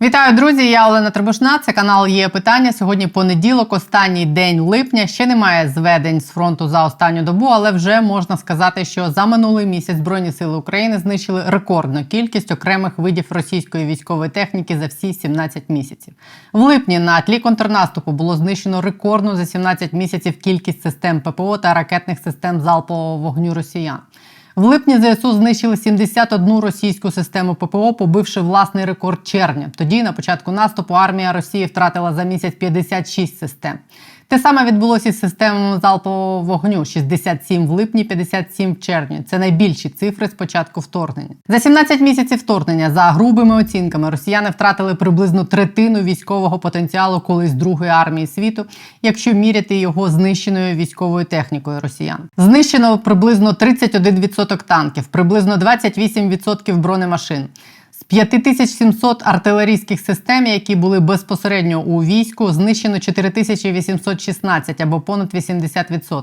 Вітаю, друзі! Я Олена Требушна. Це канал є питання. Сьогодні понеділок, останній день липня. Ще немає зведень з фронту за останню добу, але вже можна сказати, що за минулий місяць Збройні сили України знищили рекордну кількість окремих видів російської військової техніки за всі 17 місяців. В липні на тлі контрнаступу було знищено рекордну за 17 місяців кількість систем ППО та ракетних систем залпового вогню росіян. В липні ЗСУ знищили 71 російську систему ППО, побивши власний рекорд червня. Тоді, на початку наступу, армія Росії втратила за місяць 56 систем. Те саме відбулося із системами залпового вогню: 67 в липні, 57 в червні. Це найбільші цифри з початку вторгнення. За 17 місяців вторгнення, за грубими оцінками, росіяни втратили приблизно третину військового потенціалу колись другої армії світу, якщо міряти його знищеною військовою технікою росіян. Знищено приблизно 31% танків, приблизно 28% бронемашин. З 5700 артилерійських систем, які були безпосередньо у війську, знищено 4816 або понад 80%.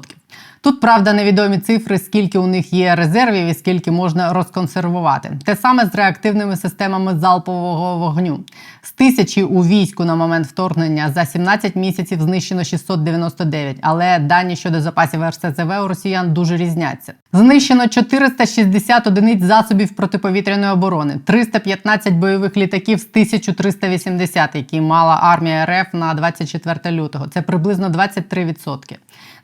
Тут правда невідомі цифри, скільки у них є резервів і скільки можна розконсервувати. Те саме з реактивними системами залпового вогню. З тисячі у війську на момент вторгнення за 17 місяців знищено 699, але дані щодо запасів РСЗВ у росіян дуже різняться. Знищено 460 одиниць засобів протиповітряної оборони, 315 бойових літаків з 1380, які мала армія РФ на 24 лютого. Це приблизно 23%.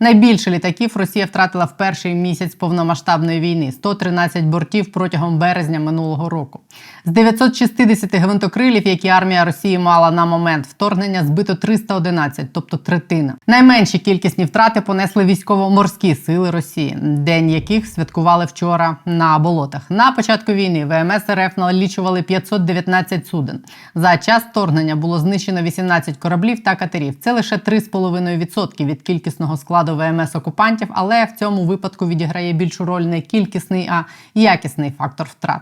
Найбільше літаків Росія втратила в перший місяць повномасштабної війни 113 бортів протягом березня минулого року. З 960 гвинтокрилів, які армія Росії мала на момент вторгнення, збито 311, тобто третина. Найменші кількісні втрати понесли військово-морські сили Росії, день яких святкували вчора на болотах. На початку війни ВМС РФ налічували 519 суден. За час вторгнення було знищено 18 кораблів та катерів. Це лише 3,5% від кількісного складу ВМС окупантів, але в цьому випадку відіграє більшу роль не кількісний, а якісний фактор втрат.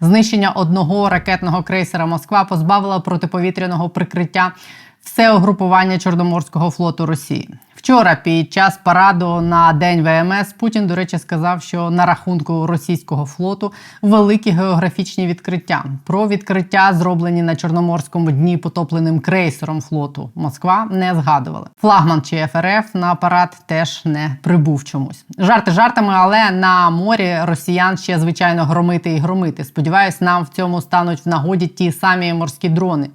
Знищення одного ракетного крейсера Москва позбавила протиповітряного прикриття все угрупування Чорноморського флоту Росії. Вчора, під час параду на день ВМС, Путін, до речі, сказав, що на рахунку російського флоту великі географічні відкриття. Про відкриття, зроблені на Чорноморському дні потопленим крейсером флоту Москва, не згадували. Флагман чи ФРФ на парад теж не прибув чомусь. Жарти жартами, але на морі росіян ще звичайно громити і громити. Сподіваюсь, нам в цьому стануть в нагоді ті самі морські дрони,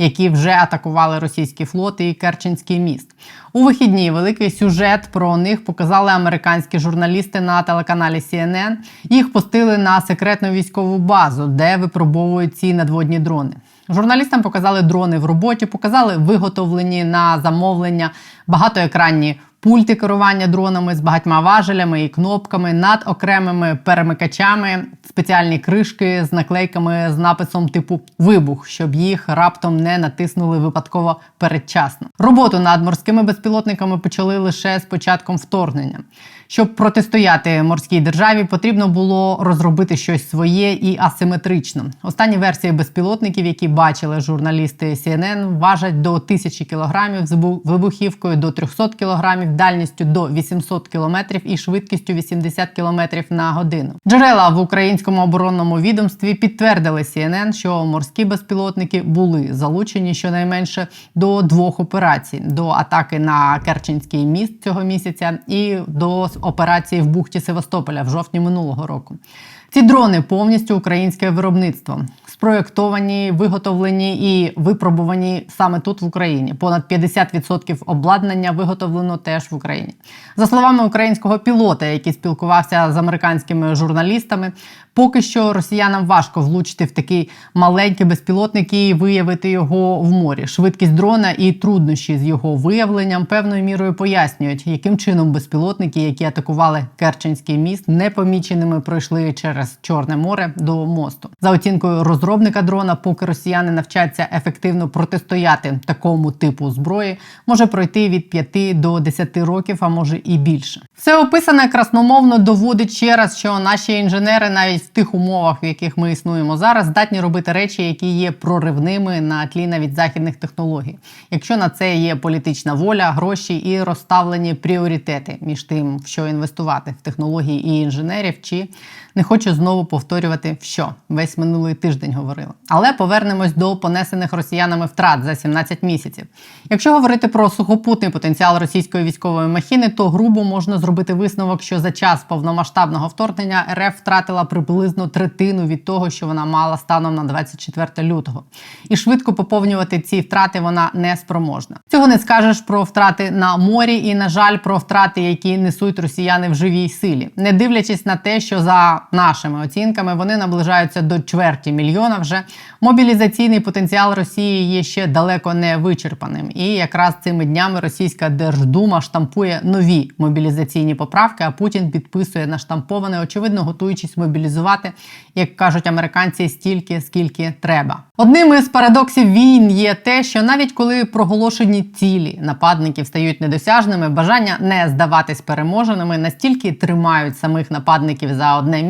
які вже атакували російські флоти і Керченський міст. У вихідні великий сюжет про них показали американські журналісти на телеканалі CNN. Їх пустили на секретну військову базу, де випробовують ці надводні дрони. Журналістам показали дрони в роботі, показали виготовлені на замовлення багатоекранні пульти керування дронами з багатьма важелями і кнопками над окремими перемикачами, спеціальні кришки з наклейками з написом типу вибух, щоб їх раптом не натиснули випадково передчасно. Роботу над морськими безпілотниками почали лише з початком вторгнення. Щоб протистояти морській державі, потрібно було розробити щось своє і асиметрично. Останні версії безпілотників, які бачили журналісти CNN, важать до 1000 кілограмів з вибухівкою до 300 кілограмів, дальністю до 800 кілометрів і швидкістю 80 кілометрів на годину. Джерела в українському оборонному відомстві підтвердили CNN, що морські безпілотники були залучені щонайменше до двох операцій: до атаки на Керченський міст цього місяця і до операції в бухті Севастополя в жовтні минулого року. Ці дрони повністю українське виробництво, спроєктовані, виготовлені і випробувані саме тут в Україні. Понад 50% обладнання виготовлено теж в Україні. За словами українського пілота, який спілкувався з американськими журналістами, поки що росіянам важко влучити в такий маленький безпілотник і виявити його в морі. Швидкість дрона і труднощі з його виявленням певною мірою пояснюють, яким чином безпілотники, які атакували Керченський міст, непоміченими пройшли через Чорне море до мосту. За оцінкою розробника дрона, поки росіяни навчаться ефективно протистояти такому типу зброї, може пройти від 5 до 10 років, а може і більше. Все описане красномовно доводить ще раз, що наші інженери навіть в тих умовах, в яких ми існуємо зараз, здатні робити речі, які є проривними на тлі навіть західних технологій. Якщо на це є політична воля, гроші і розставлені пріоритети між тим, в що інвестувати в технології і інженерів, чи не хочу знову повторювати, що весь минулий тиждень говорила. Але повернемось до понесених росіянами втрат за 17 місяців. Якщо говорити про сухопутний потенціал російської військової махіни, то грубо можна зробити висновок, що за час повномасштабного вторгнення РФ втратила приблизно третину від того, що вона мала станом на 24 лютого, і швидко поповнювати ці втрати вона не спроможна. Цього не скажеш про втрати на морі, і на жаль, про втрати, які несуть росіяни в живій силі, не дивлячись на те, що за нашими оцінками вони наближаються до чверті мільйона. Вже мобілізаційний потенціал Росії є ще далеко не вичерпаним. І якраз цими днями російська держдума штампує нові мобілізаційні поправки. А Путін підписує наштамповане, очевидно, готуючись мобілізувати, як кажуть американці, стільки скільки треба. Одним із парадоксів війн є те, що навіть коли проголошені цілі нападників стають недосяжними, бажання не здаватись переможеними настільки тримають самих нападників за одне місце,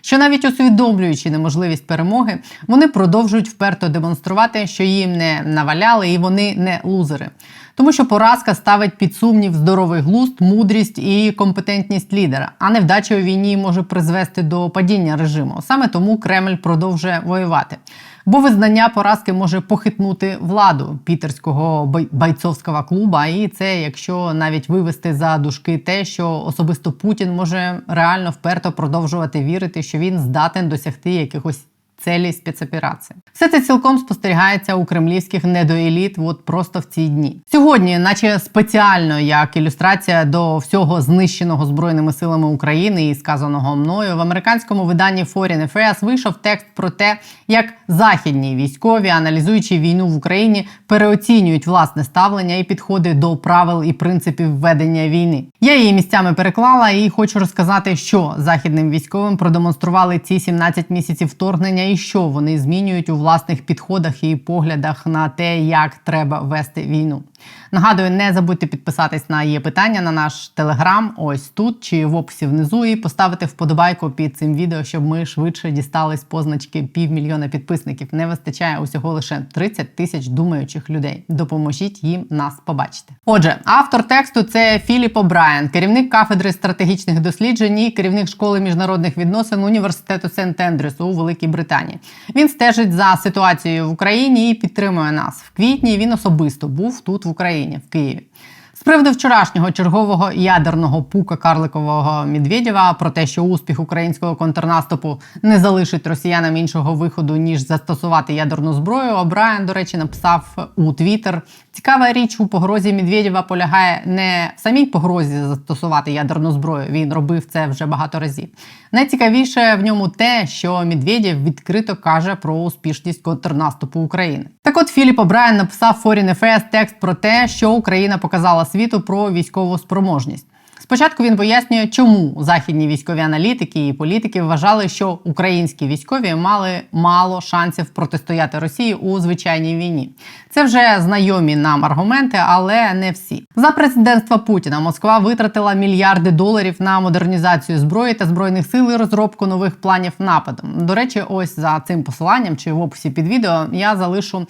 що навіть усвідомлюючи неможливість перемоги, вони продовжують вперто демонструвати, що їм не наваляли і вони не лузери. Тому що поразка ставить під сумнів здоровий глузд, мудрість і компетентність лідера, а невдача у війні може призвести до падіння режиму. Саме тому Кремль продовжує воювати. Бо визнання поразки може похитнути владу пітерського бойцовського клуба, і це якщо навіть вивести за дужки те, що особисто Путін може реально вперто продовжувати вірити, що він здатен досягти якихось целі спецоперації. Все це цілком спостерігається у кремлівських недоеліт, от просто в ці дні. Сьогодні, наче спеціально як ілюстрація до всього знищеного збройними силами України і сказаного мною в американському виданні Foreign Affairs вийшов текст про те, як західні військові, аналізуючи війну в Україні, переоцінюють власне ставлення і підходи до правил і принципів ведення війни. Я її місцями переклала і хочу розказати, що західним військовим продемонстрували ці 17 місяців вторгнення і що вони змінюють у власних підходах і поглядах на те, як треба вести війну. Нагадую, не забудьте підписатись на є питання на наш телеграм, ось тут чи в описі внизу, і поставити вподобайку під цим відео, щоб ми швидше дістались позначки півмільйона підписників. Не вистачає усього лише 30 тисяч думаючих людей. Допоможіть їм нас побачити. Отже, автор тексту це Філіп О'Брайен, керівник кафедри стратегічних досліджень і керівник школи міжнародних відносин університету Сент Ендрюс у Великій Британії. Він стежить за ситуацією в Україні і підтримує нас. В квітні він особисто був тут в Україні, в Києві. З приводу вчорашнього чергового ядерного пука Карликового Медведєва про те, що успіх українського контрнаступу не залишить росіянам іншого виходу ніж застосувати ядерну зброю. Обрайан, до речі, написав у Твіттер. Цікава річ у погрозі Медведєва полягає не в самій погрозі застосувати ядерну зброю. Він робив це вже багато разів. Найцікавіше в ньому те, що Медведєв відкрито каже про успішність контрнаступу України. Так, от Філіп Обрайан написав Foreign Affairs текст про те, що Україна показала світу про військову спроможність. Спочатку він пояснює, чому західні військові аналітики і політики вважали, що українські військові мали мало шансів протистояти Росії у звичайній війні. Це вже знайомі нам аргументи, але не всі. За президентства Путіна Москва витратила мільярди доларів на модернізацію зброї та збройних сил і розробку нових планів нападу. До речі, ось за цим посиланням чи в описі під відео я залишу.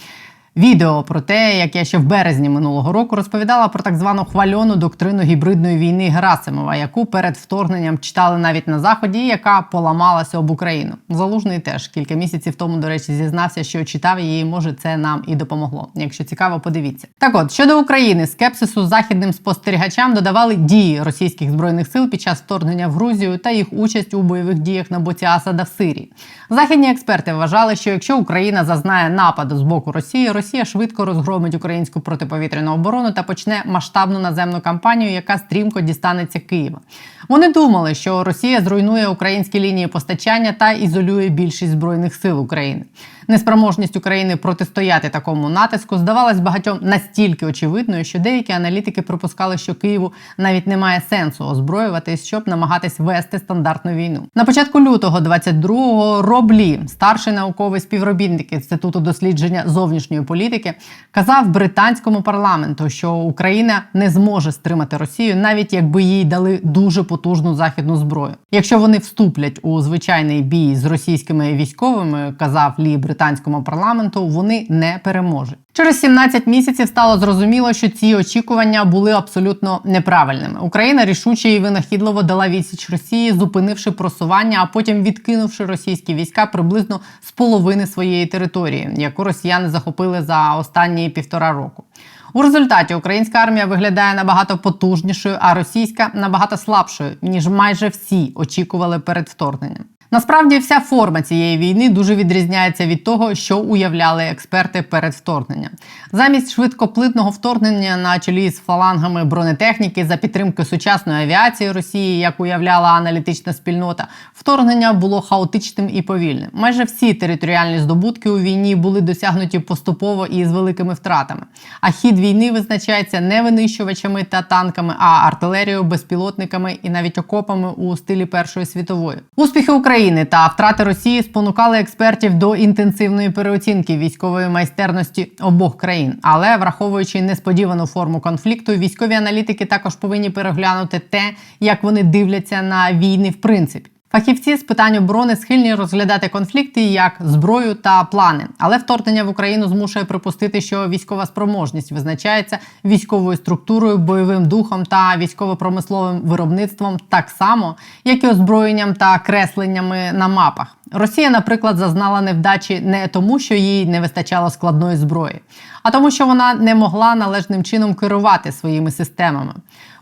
Відео про те, як я ще в березні минулого року розповідала про так звану хвальону доктрину гібридної війни Герасимова, яку перед вторгненням читали навіть на заході, яка поламалася об Україну. Залужний теж кілька місяців тому, до речі, зізнався, що читав її. Може, це нам і допомогло. Якщо цікаво, подивіться. Так, от щодо України, скепсису західним спостерігачам додавали дії російських збройних сил під час вторгнення в Грузію та їх участь у бойових діях на боці Асада в Сирії. Західні експерти вважали, що якщо Україна зазнає нападу з боку Росії, Росія швидко розгромить українську протиповітряну оборону та почне масштабну наземну кампанію, яка стрімко дістанеться Києва. Вони думали, що Росія зруйнує українські лінії постачання та ізолює більшість збройних сил України. Неспроможність України протистояти такому натиску здавалась багатьом настільки очевидною, що деякі аналітики припускали, що Києву навіть немає сенсу озброюватись, щоб намагатись вести стандартну війну. На початку лютого 22-го Роблі, старший науковий співробітник інституту дослідження зовнішньої політики, казав британському парламенту, що Україна не зможе стримати Росію, навіть якби їй дали дуже потужну західну зброю. Якщо вони вступлять у звичайний бій з російськими військовими, казав Лі британському парламенту, вони не переможуть. Через 17 місяців стало зрозуміло, що ці очікування були абсолютно неправильними. Україна рішуче і винахідливо дала відсіч Росії, зупинивши просування, а потім відкинувши російські війська приблизно з половини своєї території, яку росіяни захопили за останні півтора року. У результаті українська армія виглядає набагато потужнішою, а російська набагато слабшою, ніж майже всі очікували перед вторгненням. Насправді, вся форма цієї війни дуже відрізняється від того, що уявляли експерти перед вторгненням. Замість швидкоплитного вторгнення на чолі з фалангами бронетехніки за підтримки сучасної авіації Росії, як уявляла аналітична спільнота, вторгнення було хаотичним і повільним. Майже всі територіальні здобутки у війні були досягнуті поступово і з великими втратами. А хід війни визначається не винищувачами та танками, а артилерією, безпілотниками і навіть окопами у стилі Першої світової. Успіхи України та втрати Росії спонукали експертів до інтенсивної переоцінки військової майстерності обох країн. Але враховуючи несподівану форму конфлікту, військові аналітики також повинні переглянути те, як вони дивляться на війни в принципі. Фахівці з питань оборони схильні розглядати конфлікти як зброю та плани, але вторгнення в Україну змушує припустити, що військова спроможність визначається військовою структурою, бойовим духом та військово-промисловим виробництвом, так само, як і озброєнням та кресленнями на мапах. Росія, наприклад, зазнала невдачі не тому, що їй не вистачало складної зброї, а тому, що вона не могла належним чином керувати своїми системами.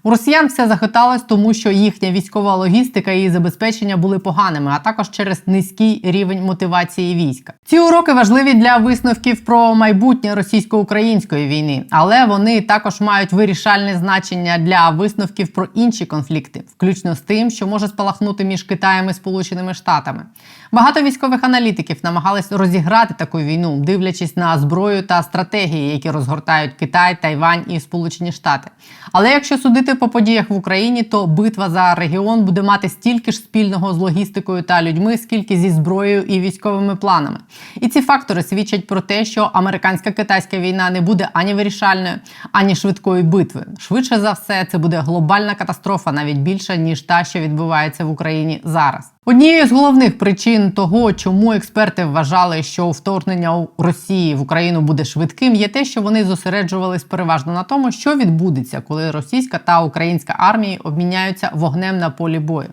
У росіян все захиталось, тому що їхня військова логістика і забезпечення були поганими, а також через низький рівень мотивації війська. Ці уроки важливі для висновків про майбутнє російсько-української війни, але вони також мають вирішальне значення для висновків про інші конфлікти, включно з тим, що може спалахнути між Китаєм і Сполученими Штатами. Багато військових аналітиків намагались розіграти таку війну, дивлячись на зброю та стратегії, які розгортають Китай, Тайвань і Сполучені Штати. Але якщо судити по подіях в Україні, то битва за регіон буде мати стільки ж спільного з логістикою та людьми, скільки зі зброєю і військовими планами. І ці фактори свідчать про те, що американська китайська війна не буде ані вирішальною, ані швидкої битви. Швидше за все, це буде глобальна катастрофа, навіть більша ніж та, що відбувається в Україні зараз. Однією з головних причин того, чому експерти вважали, що вторгнення Росії в Україну буде швидким, є те, що вони зосереджувались переважно на тому, що відбудеться, коли російська та українська армії обміняються вогнем на полі бою.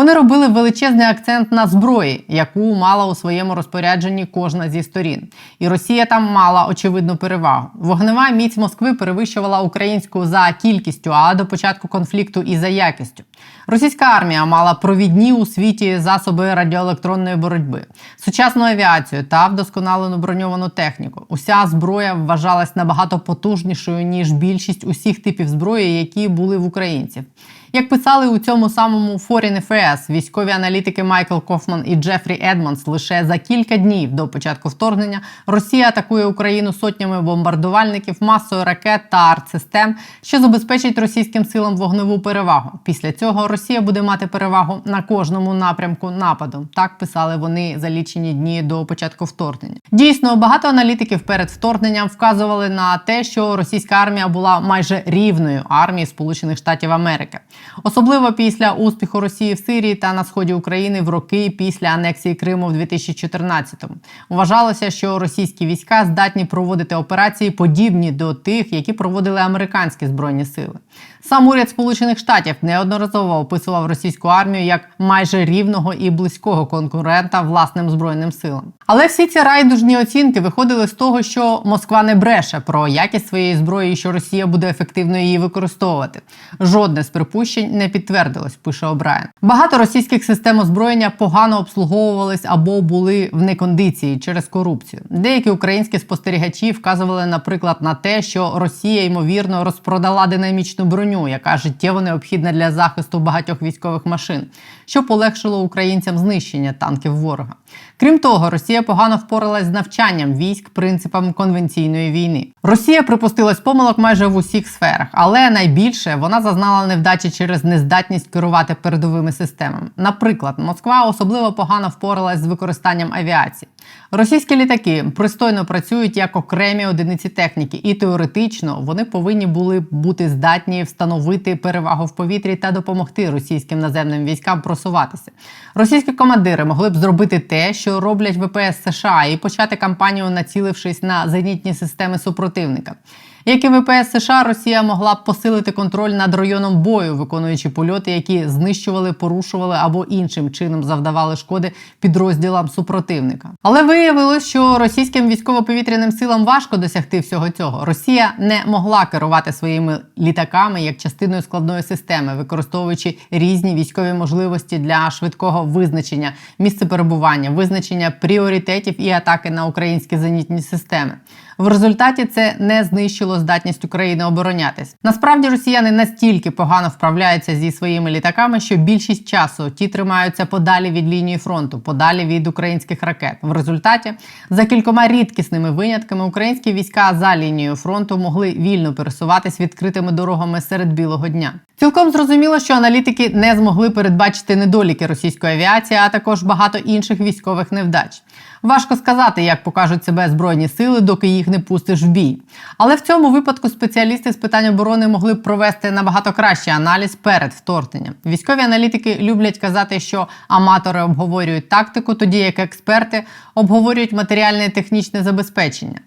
Вони робили величезний акцент на зброї, яку мала у своєму розпорядженні кожна зі сторін. І Росія там мала очевидну перевагу. Вогнева міць Москви перевищувала українську за кількістю, а до початку конфлікту і за якістю. Російська армія мала провідні у світі засоби радіоелектронної боротьби, сучасну авіацію та вдосконалену броньовану техніку. Уся зброя вважалась набагато потужнішою ніж більшість усіх типів зброї, які були в українців. Як писали у цьому самому Foreign Affairs військові аналітики Майкл Кофман і Джефрі Едмонс, лише за кілька днів до початку вторгнення Росія атакує Україну сотнями бомбардувальників, масою ракет та артсистем, що забезпечить російським силам вогневу перевагу. Після цього Росія буде мати перевагу на кожному напрямку нападу. Так писали вони за лічені дні до початку вторгнення. Дійсно, багато аналітиків перед вторгненням вказували на те, що російська армія була майже рівною армії Сполучених Штатів Америки. Особливо після успіху Росії в Сирії та на сході України в роки після анексії Криму в 2014-му. Вважалося, що російські війська здатні проводити операції подібні до тих, які проводили американські збройні сили. Сам уряд Сполучених Штатів неодноразово описував російську армію як майже рівного і близького конкурента власним збройним силам. Але всі ці райдужні оцінки виходили з того, що Москва не бреше про якість своєї зброї, і що Росія буде ефективно її використовувати. Жодне з припущень не підтвердилось, пише Обраєн. Багато російських систем озброєння погано обслуговувались або були в некондиції через корупцію. Деякі українські спостерігачі вказували, наприклад, на те, що Росія ймовірно розпродала динамічну броню, яка життєво необхідна для захисту багатьох військових машин, що полегшило українцям знищення танків ворога. Крім того, Росія погано впоралась з навчанням військ принципам конвенційної війни. Росія припустилась помилок майже в усіх сферах, але найбільше вона зазнала невдачі через нездатність керувати передовими системами. Наприклад, Москва особливо погано впоралась з використанням авіації. Російські літаки пристойно працюють як окремі одиниці техніки, і теоретично вони повинні були бути здатні встановити перевагу в повітрі та допомогти російським наземним військам просуватися. Російські командири могли б зробити те, що роблять ВПС США, і почати кампанію, націлившись на зенітні системи супротивника. Як і ВПС США, Росія могла б посилити контроль над районом бою, виконуючи польоти, які знищували, порушували або іншим чином завдавали шкоди підрозділам супротивника. Але виявилось, що російським військово-повітряним силам важко досягти всього цього. Росія не могла керувати своїми літаками як частиною складної системи, використовуючи різні військові можливості для швидкого визначення місця перебування, визначення пріоритетів і атаки на українські зенітні системи. В результаті це не знищило здатність України оборонятись. Насправді росіяни настільки погано вправляються зі своїми літаками, що більшість часу ті тримаються подалі від лінії фронту, подалі від українських ракет. В результаті за кількома рідкісними винятками українські війська за лінією фронту могли вільно пересуватись відкритими дорогами серед білого дня. Цілком зрозуміло, що аналітики не змогли передбачити недоліки російської авіації, а також багато інших військових невдач. Важко сказати, як покажуть себе збройні сили, доки їх не пустиш в бій. Але в цьому випадку спеціалісти з питань оборони могли б провести набагато кращий аналіз перед вторгненням. Військові аналітики люблять казати, що аматори обговорюють тактику, тоді як експерти обговорюють матеріальне і технічне забезпечення.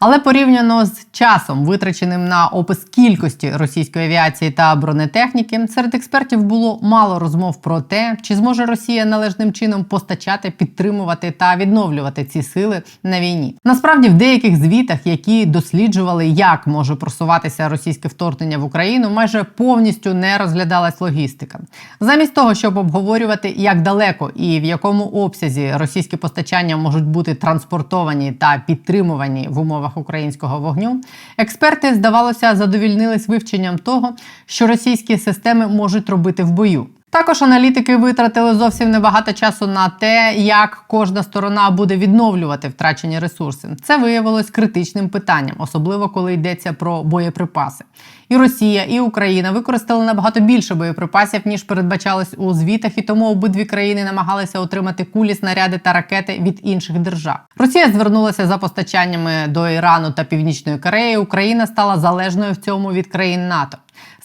Але порівняно з часом, витраченим на опис кількості російської авіації та бронетехніки, серед експертів було мало розмов про те, чи зможе Росія належним чином постачати, підтримувати та відновлювати ці сили на війні. Насправді, в деяких звітах, які досліджували, як може просуватися російське вторгнення в Україну, майже повністю не розглядалась логістика. Замість того, щоб обговорювати, як далеко і в якому обсязі російські постачання можуть бути транспортовані та підтримувані в умовах українського вогню, експерти, здавалося, задовільнились вивченням того, що російські системи можуть робити в бою. Також аналітики витратили зовсім небагато часу на те, як кожна сторона буде відновлювати втрачені ресурси. Це виявилось критичним питанням, особливо коли йдеться про боєприпаси. І Росія, і Україна використали набагато більше боєприпасів ніж передбачалось у звітах, і тому обидві країни намагалися отримати кулі, снаряди та ракети від інших держав. Росія звернулася за постачаннями до Ірану та Північної Кореї. Україна стала залежною в цьому від країн НАТО.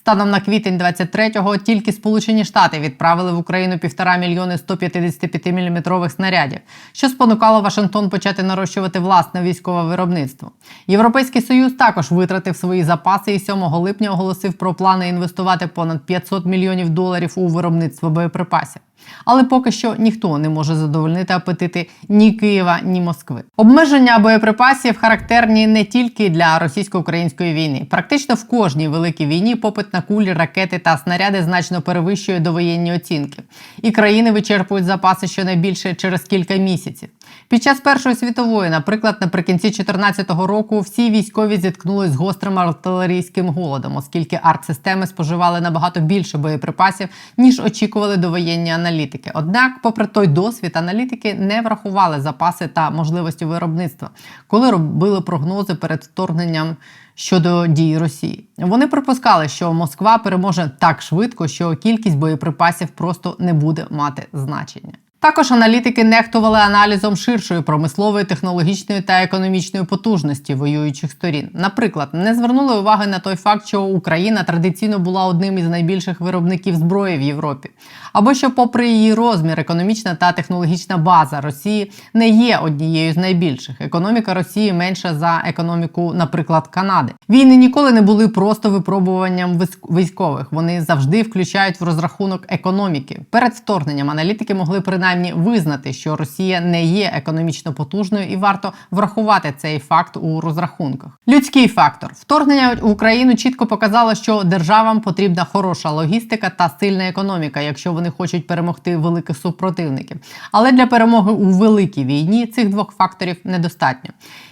Станом на квітень 23-го тільки Сполучені Штати відправили в Україну півтора мільйони 155 мм снарядів, що спонукало Вашингтон почати нарощувати власне військове виробництво. Європейський союз також витратив свої запаси і 7 липня оголосив про плани інвестувати понад 500 мільйонів доларів у виробництво боєприпасів. Але поки що ніхто не може задовольнити апетити ні Києва, ні Москви. Обмеження боєприпасів характерні не тільки для російсько-української війни. Практично в кожній великій війні попит на кулі, ракети та снаряди значно перевищує довоєнні оцінки, і країни вичерпують запаси щонайбільше через кілька місяців. Під час Першої світової, наприклад, наприкінці 2014 року всі військові зіткнулись з гострим артилерійським голодом, оскільки артсистеми споживали набагато більше боєприпасів ніж очікували довоєнні аналітики. Однак, попри той досвід, аналітики не врахували запаси та можливості виробництва, коли робили прогнози перед вторгненням. Щодо дій Росії, вони припускали, що Москва переможе так швидко, що кількість боєприпасів просто не буде мати значення. Також аналітики нехтували аналізом ширшої промислової, технологічної та економічної потужності воюючих сторін. Наприклад, не звернули уваги на той факт, що Україна традиційно була одним із найбільших виробників зброї в Європі, або що, попри її розмір, економічна та технологічна база Росії не є однією з найбільших. Економіка Росії менша за економіку, наприклад, Канади. Війни ніколи не були просто випробуванням військових. Вони завжди включають в розрахунок економіки. Перед вторгненням аналітики могли принаймні принаймні визнати, що Росія не є економічно потужною, і варто врахувати цей факт у розрахунках. Людський фактор вторгнення в Україну чітко показало, що державам потрібна хороша логістика та сильна економіка, якщо вони хочуть перемогти великих супротивників. Але для перемоги у великій війні цих двох факторів недостатньо.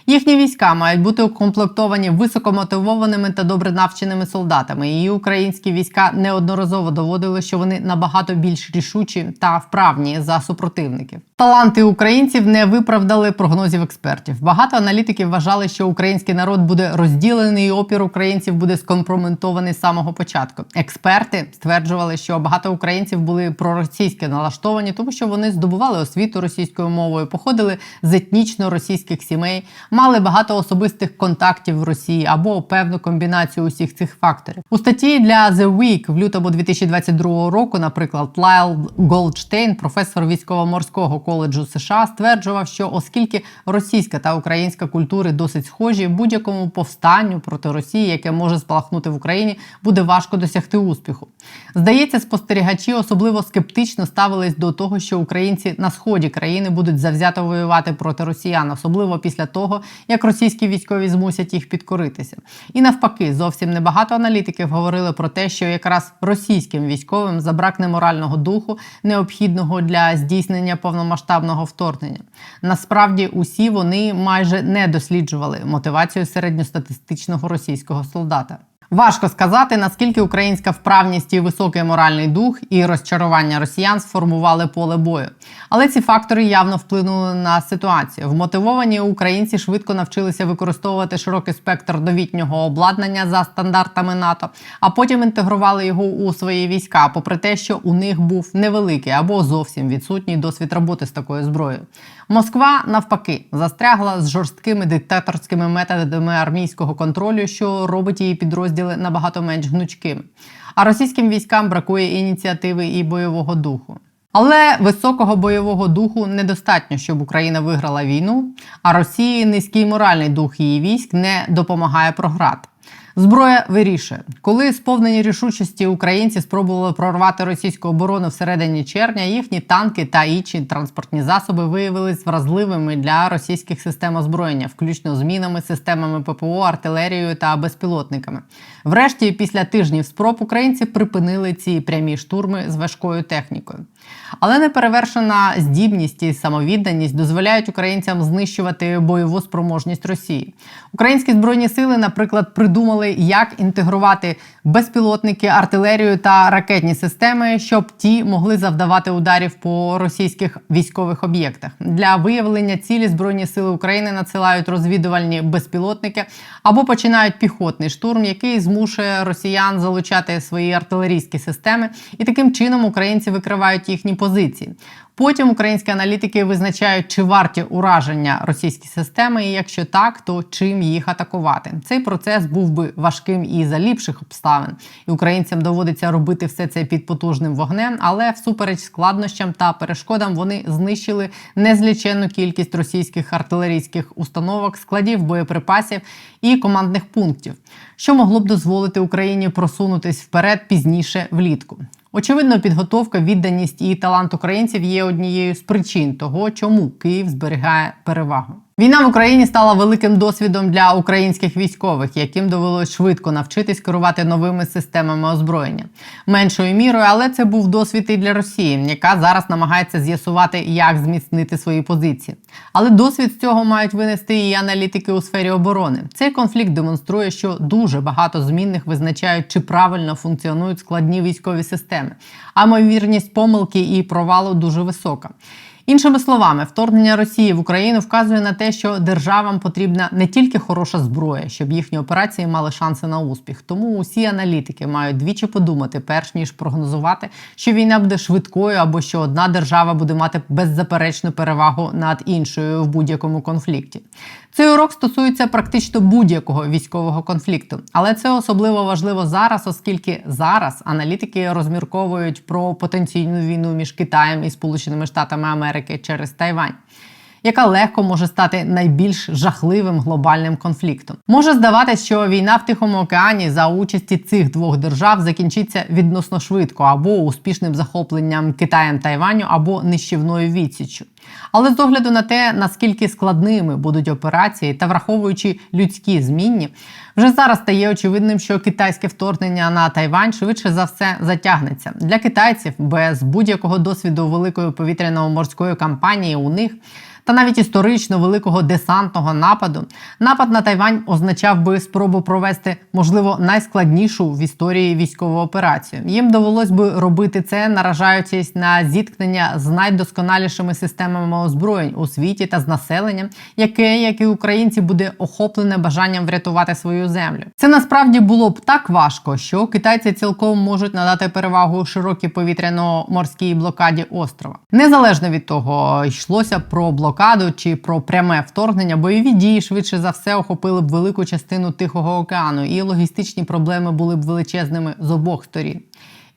Їхні війська мають бути укомплектовані високомотивованими та добре навченими солдатами. І українські війська неодноразово доводили, що вони набагато більш рішучі та вправні за супротивників. Таланти українців не виправдали прогнозів експертів. Багато аналітиків вважали, що український народ буде розділений, і опір українців буде скомпроментований з самого початку. Експерти стверджували, що багато українців були проросійськи налаштовані, тому що вони здобували освіту російською мовою, походили з етнічно російських сімей, мали багато особистих контактів в Росії або певну комбінацію усіх цих факторів. У статті для The Week в лютому 2022 року, наприклад, Лайл Голдштейн, професор військово-морського коледжу США, стверджував, що оскільки російська та українська культури досить схожі, будь-якому повстанню проти Росії, яке може спалахнути в Україні, буде важко досягти успіху. Здається, спостерігачі особливо скептично ставились до того, що українці на сході країни будуть завзято воювати проти росіян, особливо після того, як російські військові змусять їх підкоритися. І навпаки, зовсім небагато аналітиків говорили про те, що якраз російським військовим забракне морального духу, необхідного для здійснення повномасштабного вторгнення. Насправді, усі вони майже не досліджували мотивацію середньостатистичного російського солдата. Важко сказати, наскільки українська вправність і високий моральний дух і розчарування росіян сформували поле бою. Але ці фактори явно вплинули на ситуацію. Вмотивовані українці швидко навчилися використовувати широкий спектр новітнього обладнання за стандартами НАТО, а потім інтегрували його у свої війська, попри те, що у них був невеликий або зовсім відсутній досвід роботи з такою зброєю. Москва навпаки застрягла з жорсткими диктаторськими методами армійського контролю, що робить її підрозділи набагато менш гнучкими. А російським військам бракує ініціативи і бойового духу. Але високого бойового духу недостатньо, щоб Україна виграла війну, а Росії низький моральний дух її військ не допомагає програти. Зброя вирішує, коли сповнені рішучості українці спробували прорвати російську оборону всередині червня, їхні танки та інші транспортні засоби виявились вразливими для російських систем озброєння, включно з мінами, системами ППО, артилерією та безпілотниками. Врешті, після тижнів спроб, українці припинили ці прямі штурми з важкою технікою. Але неперевершена здібність і самовідданість дозволяють українцям знищувати бойову спроможність Росії. Українські збройні сили, наприклад, придумали, як інтегрувати безпілотники, артилерію та ракетні системи, щоб ті могли завдавати ударів по російських військових об'єктах. Для виявлення цілі збройні сили України надсилають розвідувальні безпілотники або починають піхотний штурм, який змушує росіян залучати свої артилерійські системи, і таким чином українці викривають їхні позиції. Потім українські аналітики визначають, чи варті ураження російські системи, і якщо так, то чим їх атакувати. Цей процес був би важким і за ліпших обставин, і українцям доводиться робити все це під потужним вогнем, але всупереч складнощам та перешкодам вони знищили незліченну кількість російських артилерійських установок, складів боєприпасів і командних пунктів, що могло б дозволити Україні просунутись вперед пізніше влітку. Очевидно, підготовка, відданість і талант українців є однією з причин того, чому Київ зберігає перевагу. Війна в Україні стала великим досвідом для українських військових, яким довелось швидко навчитись керувати новими системами озброєння. Меншою мірою, але це був досвід і для Росії, яка зараз намагається з'ясувати, як зміцнити свої позиції. Але досвід з цього мають винести і аналітики у сфері оборони. Цей конфлікт демонструє, що дуже багато змінних визначають, чи правильно функціонують складні військові системи, а ймовірність помилки і провалу дуже висока. Іншими словами, вторгнення Росії в Україну вказує на те, що державам потрібна не тільки хороша зброя, щоб їхні операції мали шанси на успіх. Тому усі аналітики мають двічі подумати, перш ніж прогнозувати, що війна буде швидкою або що одна держава буде мати беззаперечну перевагу над іншою в будь-якому конфлікті. Цей урок стосується практично будь-якого військового конфлікту, але це особливо важливо зараз, оскільки зараз аналітики розмірковують про потенційну війну між Китаєм і Сполученими Штатами Америки через Тайвань. Яка легко може стати найбільш жахливим глобальним конфліктом, може здаватися, що війна в Тихому океані за участі цих двох держав закінчиться відносно швидко або успішним захопленням Китаєм Тайваню, або нищівною відсіччю. Але з огляду на те, наскільки складними будуть операції та враховуючи людські змінні, вже зараз стає очевидним, що китайське вторгнення на Тайвань швидше за все затягнеться для китайців без будь-якого досвіду великої повітряно-морської кампанії. У них та навіть історично великого десантного нападу, напад на Тайвань означав би спробу провести можливо найскладнішу в історії військову операцію. Їм довелось би робити це, наражаючись на зіткнення з найдосконалішими системами озброєнь у світі та з населенням, яке, як і українці, буде охоплене бажанням врятувати свою землю. Це насправді було б так важко, що китайці цілком можуть надати перевагу широкій повітряно-морській блокаді острова. Незалежно від того, йшлося про блокаду чи про пряме вторгнення, бойові дії швидше за все охопили б велику частину Тихого океану, і логістичні проблеми були б величезними з обох сторін.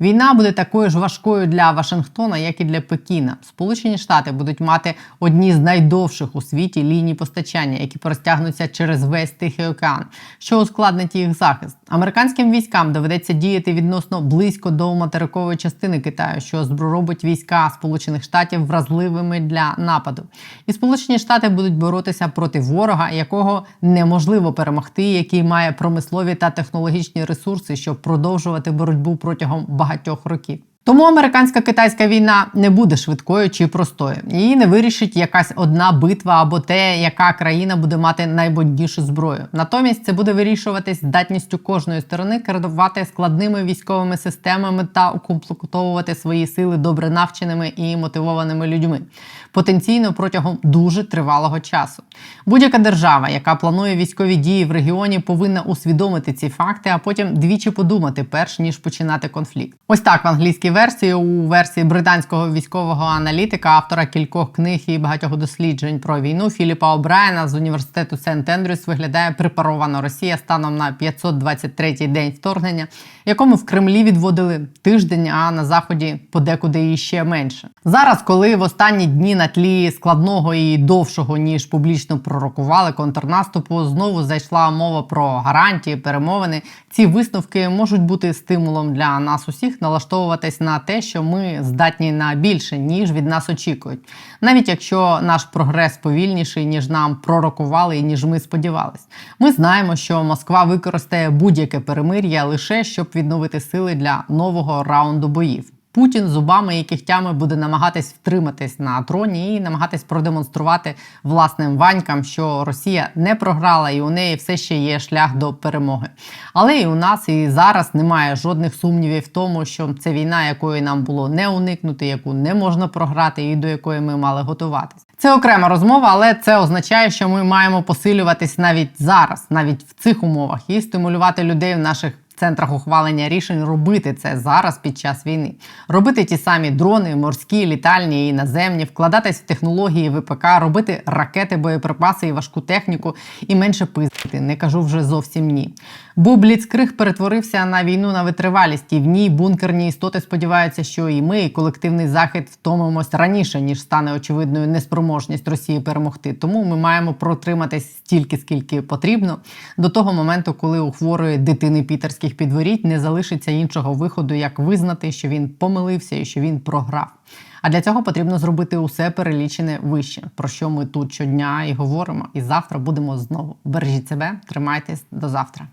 Війна буде такою ж важкою для Вашингтона, як і для Пекіна. Сполучені Штати будуть мати одні з найдовших у світі ліній постачання, які простягнуться через весь Тихий океан, що ускладнить їх захист. Американським військам доведеться діяти відносно близько до материкової частини Китаю, що зробить війська Сполучених Штатів вразливими для нападу. І Сполучені Штати будуть боротися проти ворога, якого неможливо перемогти, який має промислові та технологічні ресурси, щоб продовжувати боротьбу протягом багатьох років. Тому американсько-китайська війна не буде швидкою чи простою. Її не вирішить якась одна битва або те, яка країна буде мати найбоднішу зброю. Натомість це буде вирішуватись здатністю кожної сторони керувати складними військовими системами та укомплектовувати свої сили добре навченими і мотивованими людьми, потенційно протягом дуже тривалого часу. Будь-яка держава, яка планує військові дії в регіоні, повинна усвідомити ці факти, а потім двічі подумати, перш ніж починати конфлікт. Ось так в англійській версії у версії британського військового аналітика, автора кількох книг і багатьох досліджень про війну Філіпа Обрайена з університету Сент Ендрюс виглядає припарована Росія станом на 523-й день вторгнення, якому в Кремлі відводили тиждень, а на заході подекуди і ще менше. Зараз, коли в останні дні на тлі складного і довшого ніж публічно пророкували контрнаступу, знову зайшла мова про гарантії, перемовини. Ці висновки можуть бути стимулом для нас усіх налаштовуватись на те, що ми здатні на більше, ніж від нас очікують, навіть якщо наш прогрес повільніший, ніж нам пророкували і ніж ми сподівались. Ми знаємо, що Москва використає будь-яке перемир'я лише щоб відновити сили для нового раунду боїв. Путін зубами і кігтями буде намагатись втриматись на троні і намагатись продемонструвати власним ванькам, що Росія не програла і у неї все ще є шлях до перемоги. Але і у нас і зараз немає жодних сумнівів в тому, що це війна, якої нам було не уникнути, яку не можна програти, і до якої ми мали готуватись. Це окрема розмова, але це означає, що ми маємо посилюватись навіть зараз, навіть в цих умовах, і стимулювати людей в наших центрах ухвалення рішень робити це зараз під час війни, робити ті самі дрони, морські, літальні і наземні, вкладатись в технології ВПК, робити ракети, боєприпаси і важку техніку, і менше пиздити. Не кажу вже зовсім ні. Бо Бліцкриг перетворився на війну на витривалість, і в ній бункерні істоти сподіваються, що і ми, і колективний захід, втомимось раніше ніж стане очевидною неспроможність Росії перемогти. Тому ми маємо протриматись стільки, скільки потрібно, до того моменту, коли у хворої дитини пітерських підворіть не залишиться іншого виходу, як визнати, що він помилився і що він програв. А для цього потрібно зробити усе перелічене вище, про що ми тут щодня і говоримо. І завтра будемо знову. Бережіть себе, тримайтесь до завтра.